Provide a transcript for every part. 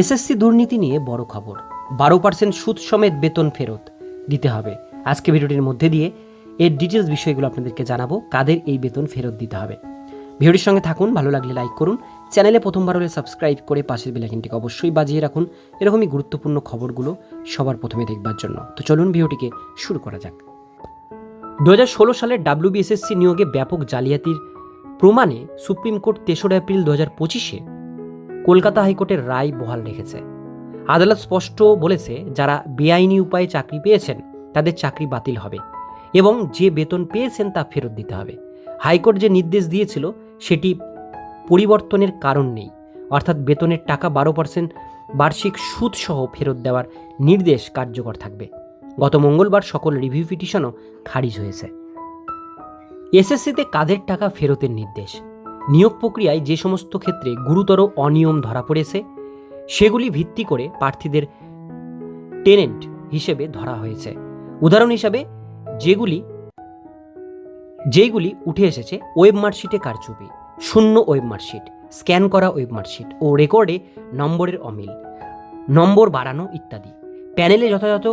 SSC দুর্নীতি নিয়ে বড় খবর। বারো পার্সেন্ট সুদ সমেত বেতন ফেরত দিতে হবে। আজকে ভিডিওটির মধ্যে দিয়ে এর ডিটেলস বিষয়গুলো আপনাদেরকে জানাব, কাদের এই বেতন ফেরত দিতে হবে। ভিডিওটির সঙ্গে থাকুন, ভালো লাগলে লাইক করুন। চ্যানেলে প্রথমবার হলে সাবস্ক্রাইব করে পাশের বেলাইকনটিকে অবশ্যই বাজিয়ে রাখুন। এরকমই গুরুত্বপূর্ণ খবরগুলো সবার প্রথমে দেখবার জন্য। তো চলুন ভিডিওটিকে শুরু করা যাক। দু হাজার ষোলো সালের ডাব্লিউবিএসএসসি নিয়োগে ব্যাপক জালিয়াতির প্রমাণে সুপ্রিম কোর্ট তেসরা এপ্রিল দু হাজার পঁচিশে কলকাতা হাইকোর্টের রায় বহাল রেখেছে। আদালত স্পষ্ট বলেছে, যারা বেআইনি উপায়ে চাকরি পেয়েছেন, তাদের চাকরি বাতিল হবে এবং যে বেতন পেয়েছেন তা ফেরত দিতে হবে। হাইকোর্ট যে নির্দেশ দিয়েছিল, সেটি পরিবর্তনের কারণ নেই। অর্থাৎ বেতনের টাকা বারো পার্সেন্ট বার্ষিক সুদসহ ফেরত দেওয়ার নির্দেশ কার্যকর থাকবে। গত মঙ্গলবার সকল রিভিউ পিটিশনও খারিজ হয়েছে। এসএসসিতে কাদের টাকা ফেরতের নির্দেশ? নিয়োগ প্রক্রিয়ায় যে সমস্ত ক্ষেত্রে গুরুতর অনিয়ম ধরা পড়েছে, সেগুলি ভিত্তি করে প্রার্থীদের টেনেন্ট হিসেবে ধরা হয়েছে। উদাহরণ হিসাবে, যেগুলি যেগুলি উঠে এসেছে ওয়েব মার্কশিটে কারচুপি, শূন্য ওয়েব মার্কশিট স্ক্যান করা ওয়েব মার্কশিট ও রেকর্ডে নম্বরের অমিল, নম্বর বাড়ানো ইত্যাদি। প্যানেলে যথাযথ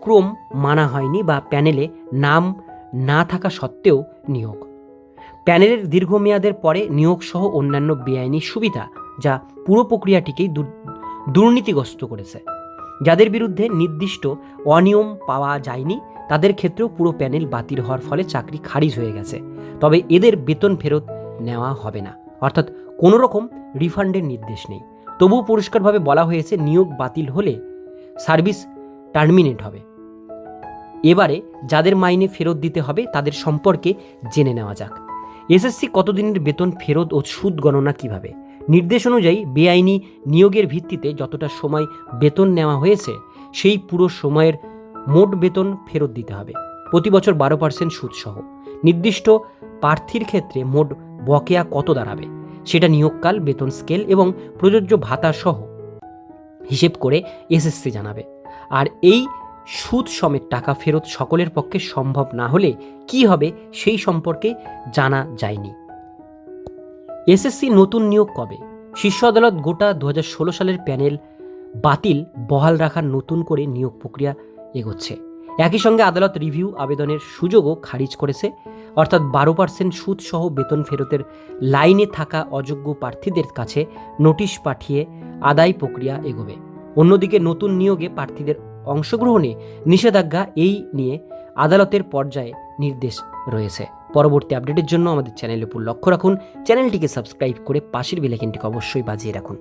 ক্রম মানা হয়নি বা প্যানেলে নাম না থাকা সত্ত্বেও নিয়োগ। প্যানেলের দীর্ঘমেয়াদের পরে নিয়োগ সহ অন্যান্য বেআইনি সুবিধা, যা পুরো প্রক্রিয়াটিকেই দুর্নীতিগ্রস্ত করেছে। যাদের বিরুদ্ধে নির্দিষ্ট অনিয়ম পাওয়া যায়নি, তাদের ক্ষেত্রেও পুরো প্যানেল বাতিল হওয়ার ফলে চাকরি খারিজ হয়ে গেছে। তবে এদের বেতন ফেরত নেওয়া হবে না। অর্থাৎ কোনো রকম রিফান্ডের নির্দেশ নেই। তবুও পরিষ্কারভাবে বলা হয়েছে, নিয়োগ বাতিল হলে সার্ভিস টার্মিনেট হবে। এবারে যাদের মাইনে ফেরত দিতে হবে, তাদের সম্পর্কে জেনে নেওয়া যাক। এসএসসি কতদিনের বেতন ফেরত ও সুদ গণনা কীভাবে? নির্দেশ অনুযায়ী বেআইনি নিয়োগের ভিত্তিতে যতটা সময় বেতন নেওয়া হয়েছে, সেই পুরো সময়ের মোট বেতন ফেরত দিতে হবে। প্রতি বছর বারো পার্সেন্ট সুদসহ নির্দিষ্ট প্রার্থীর ক্ষেত্রে মোট বকেয়া কত দাঁড়াবে? সেটা নিয়োগকাল, বেতন স্কেল এবং প্রযোজ্য ভাতা সহ হিসেব করে এসএসসি জানাবে। আর এই সুদ সমেত টাকা ফেরত সকলের পক্ষে সম্ভব না হলে কি হবে সেই সম্পর্কে জানা যায়নি। এসএসসি নতুন নিয়োগ কবে? শীর্ষ আদালত গোটা দু হাজার ষোলো সালের প্যানেল বাতিল বহাল রাখার নতুন করে নিয়োগ প্রক্রিয়া এগোচ্ছে। একই সঙ্গে আদালত রিভিউ আবেদনের সুযোগও খারিজ করেছে। অর্থাৎ বারো পার্সেন্ট সুদ সহ বেতন ফেরতের লাইনে থাকা অযোগ্য প্রার্থীদের কাছে নোটিশ পাঠিয়ে আদায় প্রক্রিয়া এগোবে। অন্যদিকে নতুন নিয়োগে প্রার্থীদের অংশগ্রহণে নিষেধাজ্ঞা এই নিয়ে আদালতের পর্যায়ে নির্দেশ রয়েছে। পরবর্তী আপডেটের জন্য আমাদের চ্যানেলের উপর লক্ষ্য রাখুন। চ্যানেলটিকে সাবস্ক্রাইব করে পাশের বেলাইকনটিকে অবশ্যই বাজিয়ে রাখুন।